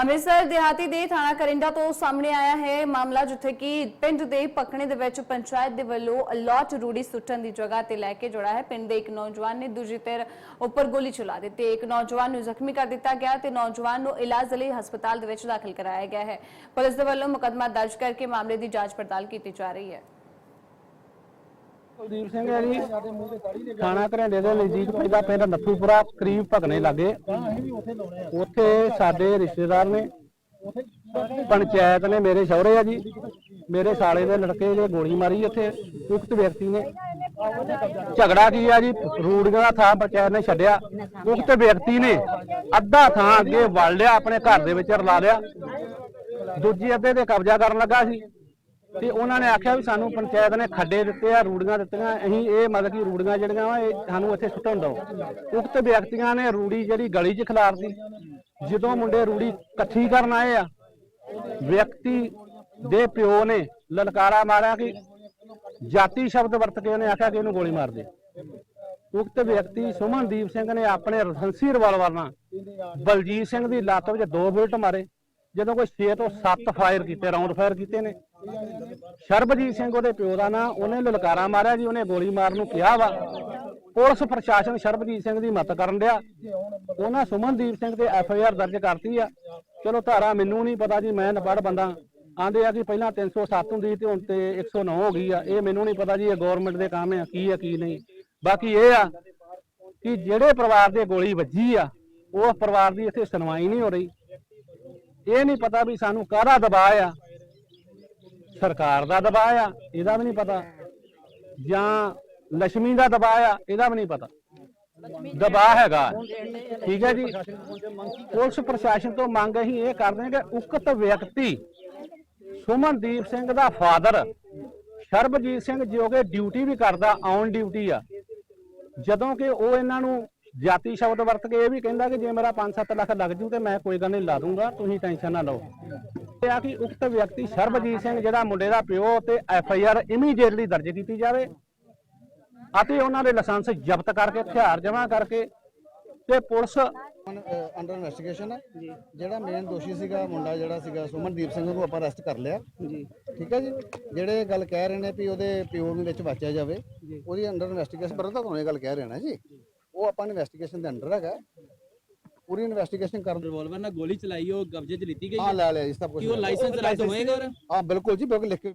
ਅੰਮ੍ਰਿਤਸਰ ਦਿਹਾਤੀ ਦੇ ਥਾਣਾ ਕਰਿੰਡਾ ਤੋਂ ਸਾਹਮਣੇ ਆਇਆ ਹੈ ਮਾਮਲਾ, ਜਿੱਥੇ ਕਿ ਪਿੰਡ ਦੇ ਪਕਣੇ ਦੇ ਵਿੱਚ ਪੰਚਾਇਤ ਦੇ ਵੱਲੋਂ ਅਲਾਟ ਰੂੜੀ ਸੁੱਟਣ ਦੀ ਜਗ੍ਹਾ ਤੇ ਲੈ ਕੇ ਜੁੜਾ ਹੈ। ਪਿੰਡ ਦੇ ਇੱਕ ਨੌਜਵਾਨ ਨੇ ਦੂਜੀ ਧਿਰ ਉੱਪਰ ਗੋਲੀ ਚਲਾ ਦਿੱਤੀ। ਇੱਕ ਨੌਜਵਾਨ ਨੂੰ ਜ਼ਖਮੀ ਕਰ ਦਿੱਤਾ ਗਿਆ ਤੇ ਨੌਜਵਾਨ ਨੂੰ ਇਲਾਜ ਲਈ ਹਸਪਤਾਲ ਦੇ ਵਿੱਚ ਦਾਖਲ ਕਰਾਇਆ ਗਿਆ ਹੈ। ਪੁਲਿਸ ਦੇ ਵੱਲੋਂ ਮੁਕੱਦਮਾ ਦਰਜ ਕਰਕੇ ਮਾਮਲੇ ਦੀ ਜਾਂਚ ਪੜਤਾਲ ਕੀਤੀ ਜਾ ਰਹੀ ਹੈ। ਕੁਲਦੀਪ ਸਿੰਘ ਹੈ ਜੀ। ਥਾਣਾ ਘਰੇਂਡੇ ਦੇ ਨਜ਼ਦੀਕ ਪੈਂਦਾ ਪਿੰਡ ਨੱਥੂਪੁਰਾ, ਕਰੀਬ ਭਗਨੇ ਲਾਗੇ। ਉੱਥੇ ਸਾਡੇ ਰਿਸ਼ਤੇਦਾਰ ਨੇ, ਪੰਚਾਇਤ ਨੇ ਮੇਰੇ ਸਹੁਰੇ ਆ ਜੀ। ਮੇਰੇ ਸਾਲੇ ਦੇ ਲੜਕੇ ਨੇ ਗੋਲੀ ਮਾਰੀ ਉੱਥੇ। ਉਕਤ ਵਿਅਕਤੀ ਨੇ। ਝਗੜਾ ਕੀ ਆ ਜੀ? ਰੂੜੀਆਂ ਦਾ ਥਾਂ ਪੰਚਾਇਤ ਨੇ ਛੱਡਿਆ। ਉਕਤ ਵਿਅਕਤੀ ਨੇ ਅੱਧਾ ਥਾਂ ਅੱਗੇ ਵੜ ਲਿਆ, ਆਪਣੇ ਘਰ ਦੇ ਵਿੱਚ ਰਲਾ ਲਿਆ। ਦੂਜੀ ਅੱਧੇ ਤੇ ਕਬਜ਼ਾ ਕਰਨ ਲੱਗਾ ਸੀ। ਤੇ ਉਹਨਾਂ ਨੇ ਆਖਿਆ ਵੀ ਸਾਨੂੰ ਪੰਚਾਇਤ ਨੇ ਖੱਡੇ ਦਿੱਤੇ ਆ, ਰੂੜੀਆਂ ਦਿੱਤੀਆਂ, ਅਸੀਂ ਇਹ ਮਤਲਬ ਕਿ ਰੂੜੀਆਂ ਜਿਹੜੀਆਂ ਵਾ, ਇਹ ਸਾਨੂੰ ਇੱਥੇ ਸੁੱਟਣ ਦਿਓ। ਉਕਤ ਵਿਅਕਤੀਆਂ ਨੇ ਰੂੜੀ ਜਿਹੜੀ ਗਲੀ 'ਚ ਖਿਲਾਰਦੀ ਜਦੋਂ ਮੁੰਡੇ ਰੂੜੀ ਇਕੱਠੀ ਕਰਨ ਆਏ ਆ, ਵਿਅਕਤੀ ਦੇ ਪਿਓ ਨੇ ਲਲਕਾਰਾ ਮਾਰਿਆ ਕਿ ਜਾਤੀ ਸ਼ਬਦ ਵਰਤ ਕੇ ਉਹਨੇ ਆਖਿਆ ਕਿ ਇਹਨੂੰ ਗੋਲੀ ਮਾਰ ਦੇ। ਉਕਤ ਵਿਅਕਤੀ ਸੁਮਨਦੀਪ ਸਿੰਘ ਨੇ ਆਪਣੇ ਰਸੰਸੀ ਰਿਵਾਲਵਰ ਨਾਲ ਬਲਜੀਤ ਸਿੰਘ ਦੀ ਲੱਤ ਵਿੱਚ ਦੋ ਬੁਲਟ ਮਾਰੇ। ਜਦੋਂ ਕੋਈ 6 ਤੋਂ 7 ਫਾਇਰ ਕੀਤੇ ਰਾਉਂਡ ਫਾਇਰ ਕੀਤੇ ਨੇ। ਸ਼ਰਬਜੀਤ ਸਿੰਘ ਉਹਦੇ ਪਿਓ ਦਾ ਨਾਂ, ਉਹਨੇ ਲਲਕਾਰਾ ਮਾਰਿਆ ਜੀ, ਉਹਨੇ ਗੋਲੀ ਮਾਰਨ ਨੂੰ ਕਿਹਾ ਵਾ। ਪੁਲਿਸ ਪ੍ਰਸ਼ਾਸਨ ਸ਼ਰਬਜੀਤ ਸਿੰਘ ਦੀ ਮਦਦ ਕਰਨ ਡਿਆ। ਉਹਨਾਂ ਸੁਮਨਦੀਪ ਸਿੰਘ ਤੇ ਐਫ ਆਈ ਆਰ ਦਰਜ ਕਰਤੀ ਆ। ਚਲੋ ਧਾਰਾ ਮੈਨੂੰ ਨਹੀਂ ਪਤਾ ਜੀ, ਮੈਂ ਨਪੜ ਬੰਦਾ। ਆਂਦੇ ਆ ਕਿ ਪਹਿਲਾਂ 307 ਹੁੰਦੀ ਤੇ ਹੁਣ ਤੇ 109 ਹੋ ਗਈ ਆ। ਇਹ ਮੈਨੂੰ ਨਹੀਂ ਪਤਾ ਜੀ, ਇਹ ਗਵਰਨਮੈਂਟ ਦੇ ਕੰਮ ਆ, ਕੀ ਆ, ਕੀ ਨਹੀਂ। ਬਾਕੀ ਇਹ ਆ ਕਿ ਜਿਹੜੇ ਪਰਿਵਾਰ ਦੇ ਗੋਲੀ ਵੱਜੀ ਆ, ਉਹ ਪਰਿਵਾਰ ਦੀ ਇੱਥੇ ਸੁਣਵਾਈ ਨਹੀਂ ਹੋ ਰਹੀ। ਇਹ ਨਹੀਂ ਪਤਾ ਵੀ ਸਾਨੂੰ ਕਾਹਦਾ ਦਬਾਅ ਆ। ਸਰਕਾਰ ਦਾ ਦਬਾਅ ਆ, ਇਹਦਾ ਵੀ ਨਹੀਂ ਪਤਾ। ਜਾਂ ਲక్ష్ਮੀ ਦਾ ਦਬਾਅ ਆ, ਇਹਦਾ ਵੀ ਨਹੀਂ ਪਤਾ। ਦਬਾਅ ਹੈਗਾ। ਠੀਕ ਹੈ ਜੀ। ਪੁਲਿਸ ਪ੍ਰਸ਼ਾਸਨ ਤੋਂ ਮੰਗ ਅਸੀਂ ਇਹ ਕਰਦੇ ਹਾਂ ਕਿ ਉਕਤ ਵਿਅਕਤੀ ਸੁਮਨਦੀਪ ਸਿੰਘ ਦਾ ਫਾਦਰ ਸ਼ਰਬਜੀਤ ਸਿੰਘ ਜੋ ਕਿ ਡਿਊਟੀ ਵੀ ਕਰਦਾ ਔਨ ਡਿਊਟੀ ਆ। ਜਦੋਂ ਕਿ ਉਹ ਇਹਨਾਂ ਨੂੰ ਜਾਤੀ ਸ਼ਬਦ ਵਰਤ ਕੇ ਇਹ ਵੀ ਕਹਿੰਦਾ ਕਿ ਜੇ ਮੇਰਾ 5-7 ਲੱਖ ਲੱਗ ਜੂ ਤੇ ਮੈਂ ਕੋਈ ਗੱਲ ਨਹੀਂ ਲਾ ਦੂੰਗਾ ਤੁਸੀਂ ਟੈਨਸ਼ਨ ਨਾ ਲਓ। ਇਹ ਆ ਕਿ ਉਕਤ ਵਿਅਕਤੀ ਸਰਬਜੀਤ ਸਿੰਘ ਜਿਹੜਾ ਮੁੰਡੇ ਦਾ ਪਿਓ ਤੇ ਐਫ ਆਈ ਆਰ ਇਮੀਡੀਏਟਲੀ ਦਰਜ ਕੀਤੀ ਜਾਵੇ ਅਤੇ ਉਹਨਾਂ ਦੇ ਲਾਇਸੈਂਸ ਜ਼ਬਤ ਕਰਕੇ ਹਥਿਆਰ ਜਮ੍ਹਾਂ ਕਰਕੇ ਤੇ ਪੁਲਿਸ ਅੰਡਰ ਇਨਵੈਸਟੀਗੇਸ਼ਨ ਹੈ ਜਿਹੜਾ ਮੇਨ ਦੋਸ਼ੀ ਸੀਗਾ ਮੁੰਡਾ ਜਿਹੜਾ ਸੀਗਾ ਸੁਮਨਦੀਪ ਸਿੰਘ ਨੂੰ ਆਪਾਂ ਅਰੈਸਟ ਕਰ ਲਿਆ। ਜੀ। ਠੀਕ ਹੈ ਜੀ? ਜਿਹੜੇ ਗੱਲ ਕਹਿ ਰਹੇ ਨੇ ਵੀ ਉਹਦੇ ਪਿਓ ਨੂੰ ਵਿੱਚ ਵਾਚਿਆ ਜਾਵੇ ਉਹਦੀ ਅੰਡਰ ਇਨਵੈਸਟੀਗੇਸ਼ਨ ਪਰ ਤਾਂ ਕੋਈ ਗੱਲ ਕਹਿ ਰਹੇ ਨਾ ਜੀ। ਉਹ ਆਪਾਂ ਇਨਵੈਸਟੀਗੇਸ਼ਨ ਦੇ ਅੰਡਰ ਹੈਗਾ। ਪੂਰੀ ਇਨਵੈਸਟੀਗੇਸ਼ਨ ਕਰਨ ਰਿਵਾਲਵਰ ਨਾਲ ਗੋਲੀ ਚਲਾਈ ਉਹ ਕਬਜ਼ੇ 'ਚ ਲਿੱਤੀ ਗਈ ਹਾਂ ਲੈ ਲਿਆ ਜੀ ਸਭ ਕੁਝ ਕੀ ਉਹ ਲਾਇਸੈਂਸ ਰੱਦ ਹੋਏਗਾ ਔਰ ਹਾਂ ਬਿਲਕੁਲ ਜੀ ਬਿਲਕੁਲ ਲਿਖ ਕੇ